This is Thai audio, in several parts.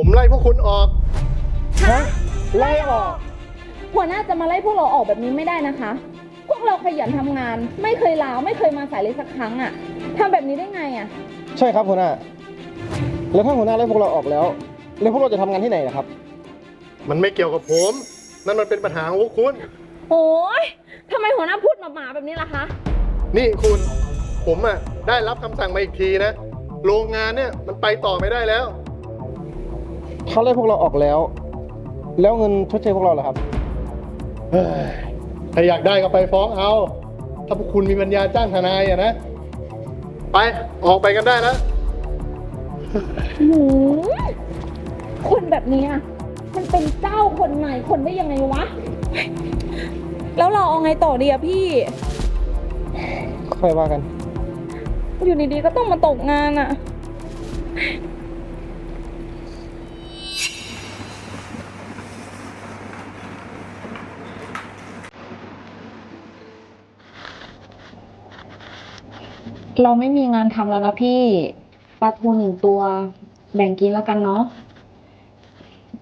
ผมไล่พวกคุณออก ฮะไล่ออก หัวหน้าจะมาไล่พวกเราออกแบบนี้ไม่ได้นะคะ พวกเราขยันทำงาน ไม่เคยลาไม่เคยมาสายเลยสักครั้งอะทำแบบนี้ได้ไงอะใช่ครับหัวหน้า แล้วถ้าหัวหน้าไล่พวกเราออกแล้ว แล้วพวกเราจะทำงานที่ไหนล่ะครับ มันไม่เกี่ยวกับผม นั่นมันเป็นปัญหาของพวกคุณ โอ้ยทำไมหัวหน้าพูดหมาๆแบบนี้ล่ะคะ นี่คุณ ผมอะได้รับคำสั่งมาอีกทีนะ โรงงานเนี่ยมันไปต่อไม่ได้แล้ว เขาไล่พวกเราออกแล้ว แล้วเงินชดเชยพวกเราเหรอครับ เฮ้ยถ้าอยากได้ก็ไปฟ้องเอา ถ้าพวกคุณมีปัญญาจ้างทนายอะนะ ไป ออกไปกันได้แล้ว หืมคนแบบนี้อะมันเป็นเจ้าคนนายคนได้ยังไงวะ แล้วเราเอาไงต่อดีอะพี่ ค่อยว่ากัน อยู่ดีๆก็ต้องมาตกงานอะ เราไม่มีงานทำแล้วนะพี่ปลาทูหนึ่งตัว แบ่งกินแล้วกันเนาะ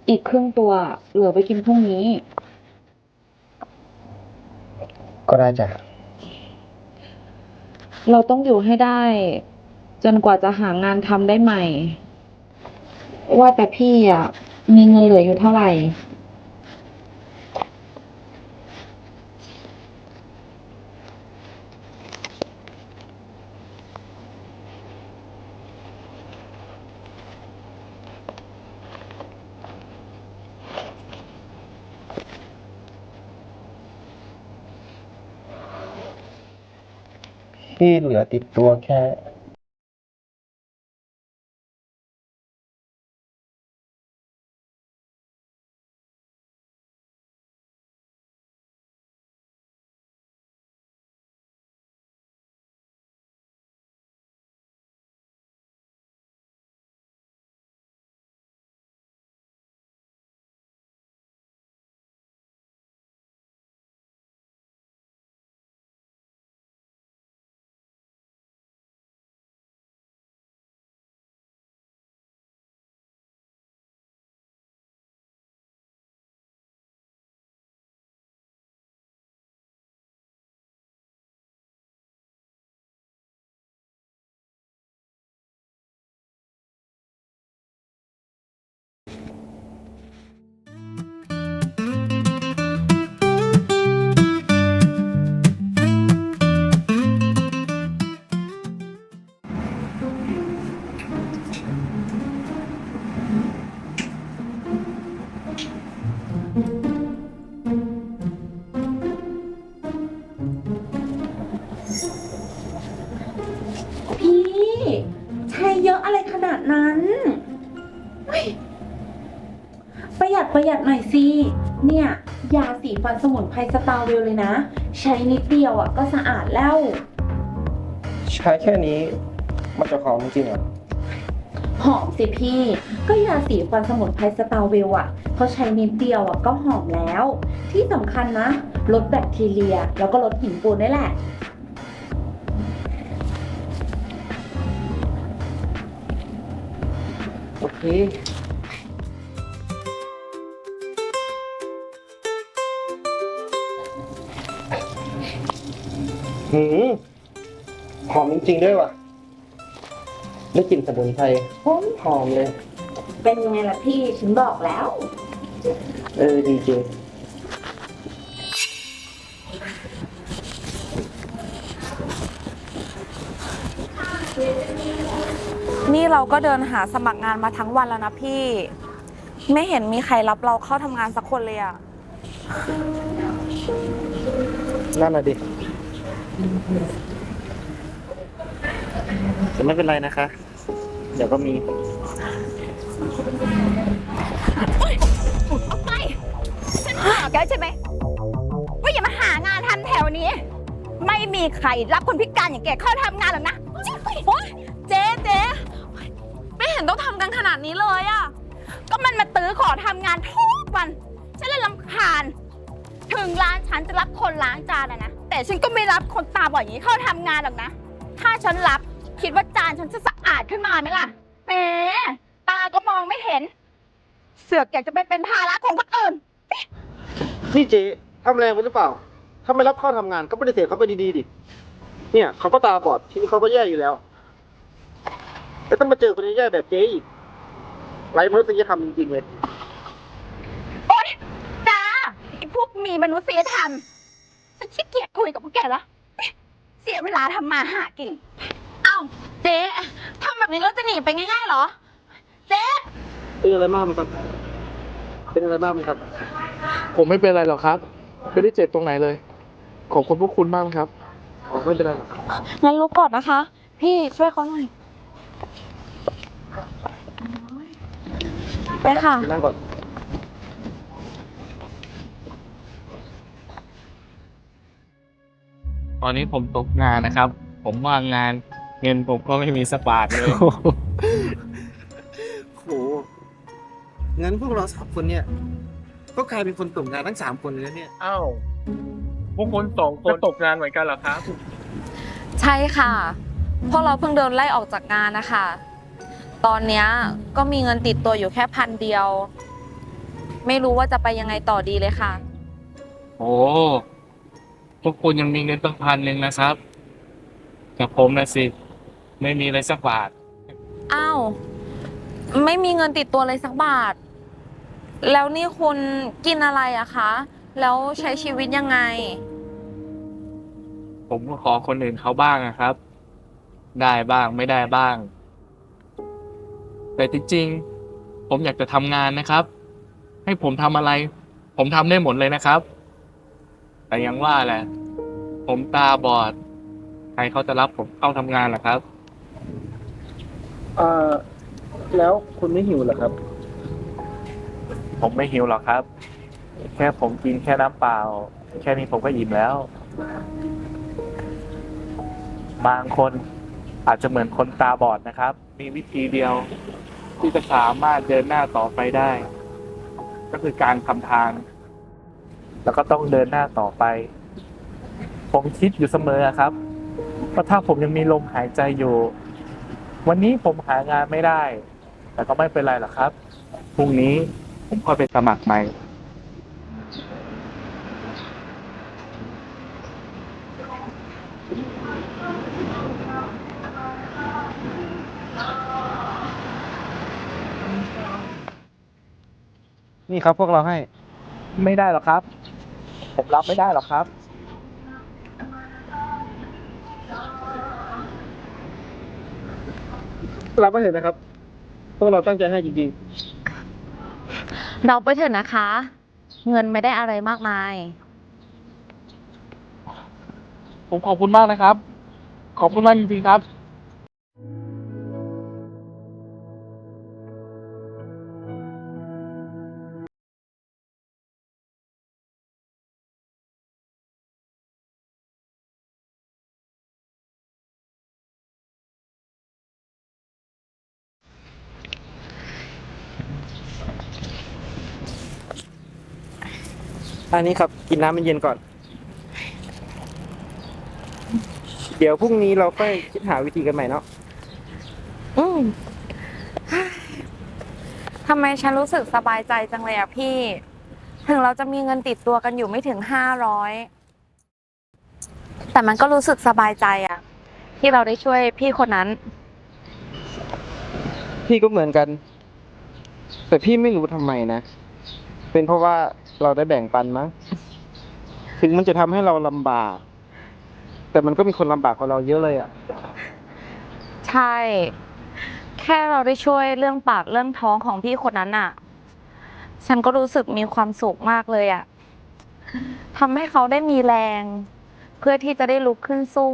อีกครึ่งตัว เหลือไปกินพรุ่งนี้ ก็ได้จ้ะ เราต้องอยู่ให้ได้ จนกว่าจะหางานทำได้ใหม่ ว่าแต่พี่อะ มีเงินเหลืออยู่เท่าไหร่ ที่เหลือติดตัวแค่ ประหยัดประหยัดหน่อยสิ เนี่ย ยาสีฟันสมุนไพรสตาร์เวลเลยนะ ใช้นิดเดียวอะก็สะอาดแล้ว ใช้แค่นี้มันจะหอมจริงเหรอหอมสิพี่ ก็ยาสีฟันสมุนไพรสตาร์เวลอะเขาใช้นิดเดียวอะก็หอมแล้ว ที่สำคัญนะ ลดแบคทีเรีย แล้วก็ลดหินปูนได้แหละ โอเค หืมหอมจริงๆด้วยว่ะ ได้กลิ่นสมุนไพรหอมหอมเลย เป็นยังไงล่ะพี่ฉันบอกแล้ว เออดีจริงนี่เราก็เดินหาสมัครงานมาทั้งวันแล้วนะพี่ ไม่เห็นมีใครรับเราเข้าทำงานสักคนเลยอะนั่นน่ะดิ แต่ไม่เป็นไรนะคะ เดี๋ยวก็มี ออกไป ฉันบอกแล้วใช่ไหมว่าอย่ามาหางานทำแถวนี้ ไม่มีใครรับคนพิการอย่างแกเข้าทำงานหรอกนะโอ๊ยเจ๊เจ๊ไม่เห็นต้องทำกันขนาดนี้เลยอะก็มันมาตื้อขอทำงานทุกวัน ฉันเลยลำคาญ ถึงร้านฉันจะรับคนล้างจานอะนะ แต่ฉันก็ไม่รับคนตาบอดอย่างนี้เข้าทำงานหรอกนะ ถ้าฉันรับคิดว่าจานฉันจะสะอาดขึ้นมาไหมล่ะแหมตาก็มองไม่เห็น เสือกอยากจะไปเป็นภาระของคนอื่น นี่เจ๊ทำแรงไปหรือเปล่า ถ้าไม่รับเข้าทำงานก็ปฏิเสธเขาไปดีๆดิ เนี่ยเขาก็ตาบอดทีนี้เขาก็แย่อยู่แล้วแล้วต้องมาเจอคนแย่ๆแบบเจ๊อีกไร้มนุษยธรรมจริงๆเลย โอ๊ยจ้าไอ้พวก มีมนุษยธรรม ฉันขี้เกียจคุยกับพวกแกละเสียเวลาทำมาหากิน เอ้าเจ๊ทำแบบนี้เราจะหนีไปง่ายๆเหรอ เจ๊เป็นอะไรมากไหมครับ เป็นอะไรมากไหมครับ ผมไม่เป็นไรหรอกครับไม่ได้เจ็บตรงไหนเลย ขอบคุณพวกคุณมากครับอ๋อไม่เป็นไรหรอกครับงั้นลุกก่อนนะคะ พี่ช่วยเขาหน่อยไปค่ะนั่งก่อน ตอนนี้ผมตกงานนะครับ ผมว่างงานเงินผมก็ไม่มีสักบาทเลยโหงั้นพวกเราสามคนเนี่ย ก็กลายเป็นคนตกงานทั้งสามคนเลยนะเนี่ย อ้าวพวกคุณสองคนตกงานเหมือนกันเหรอครับใช่ค่ะเพราะเราเพิ่งโดนไล่ออกจากงานนะคะ ตอนเนี้ยก็มีเงินติดตัวอยู่แค่พันเดียว ไม่รู้ว่าจะไปยังไงต่อดีเลยค่ะ โอ้ พวกคุณยังมีเงินตั้งพันหนึ่งนะครับแต่ผมนะสิ ไม่มีเลยสักบาท อ้าว ไม่มีเงินติดตัวเลยสักบาท แล้วนี่คุณกินอะไรอะคะ แล้วใช้ชีวิตยังไง ผมก็ขอคนอื่นเขาบ้างนะครับ ได้บ้างไม่ได้บ้าง แต่จริงๆ ผมอยากจะทำงานนะครับ ให้ผมทำอะไร ผมทำได้หมดเลยนะครับ แต่ยังว่าแหละ ผมตาบอด ใครเขาจะรับผมเข้าทำงานล่ะครับ เอ่อ แล้วคุณไม่หิวเหรอครับ ผมไม่หิวหรอกครับ แค่ผมกินแค่น้ำเปล่า แค่นี้ผมก็อิ่มแล้ว บางคนอาจจะเหมือนคนตาบอดนะครับ มีวิธีเดียวที่จะสามารถเดินหน้าต่อไปได้ ก็คือการทำทาง แล้วก็ต้องเดินหน้าต่อไป ผมคิดอยู่เสมอครับว่าถ้าผมยังมีลมหายใจอยู่ วันนี้ผมหางานไม่ได้ แต่ก็ไม่เป็นไรหรอกครับพรุ่งนี้ผมค่อยไปสมัครใหม่นี่ครับพวกเราให้ ไม่ได้หรอกครับ ผมรับไม่ได้หรอกครับ รับไม่เห็นนะครับพวกเราตั้งใจให้จริงเราไปเถอะนะคะ เงินไม่ได้อะไรมากมายผมขอบคุณมากนะครับ ขอบคุณมากจริงๆครับ อันนี้ครับกินน้ำมันเย็นก่อน เดี๋ยวพรุ่งนี้เราค่อยคิดหาวิธีกันใหม่เนาะอืมทำไมฉันรู้สึกสบายใจจังเลยอะพี่ ถึงเราจะมีเงินติดตัวกันอยู่ไม่ถึงห้าร้อยแต่มันก็รู้สึกสบายใจอะที่เราได้ช่วยพี่คนนั้น พี่ก็เหมือนกัน แต่พี่ไม่รู้ทำไมนะ เป็นเพราะว่า เราได้แบ่งปันมั้งถึงมันจะทำให้เราลำบาก แต่มันก็มีคนลำบากกว่าเราเยอะเลยอะ ใช่ แค่เราได้ช่วยเรื่องปากเรื่องท้องของพี่คนนั้นน่ะ ฉันก็รู้สึกมีความสุขมากเลยอะทำให้เขาได้มีแรง เพื่อที่จะได้ลุกขึ้นสู้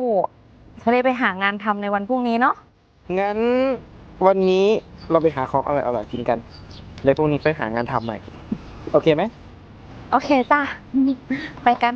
จะได้ไปหางานทำในวันพรุ่งนี้เนาะ งั้นวันนี้เราไปหาของอร่อยๆกินกัน แล้วพรุ่งนี้ไปหางานทำใหม่ โอเคไหม โอเคจ้ะไปกัน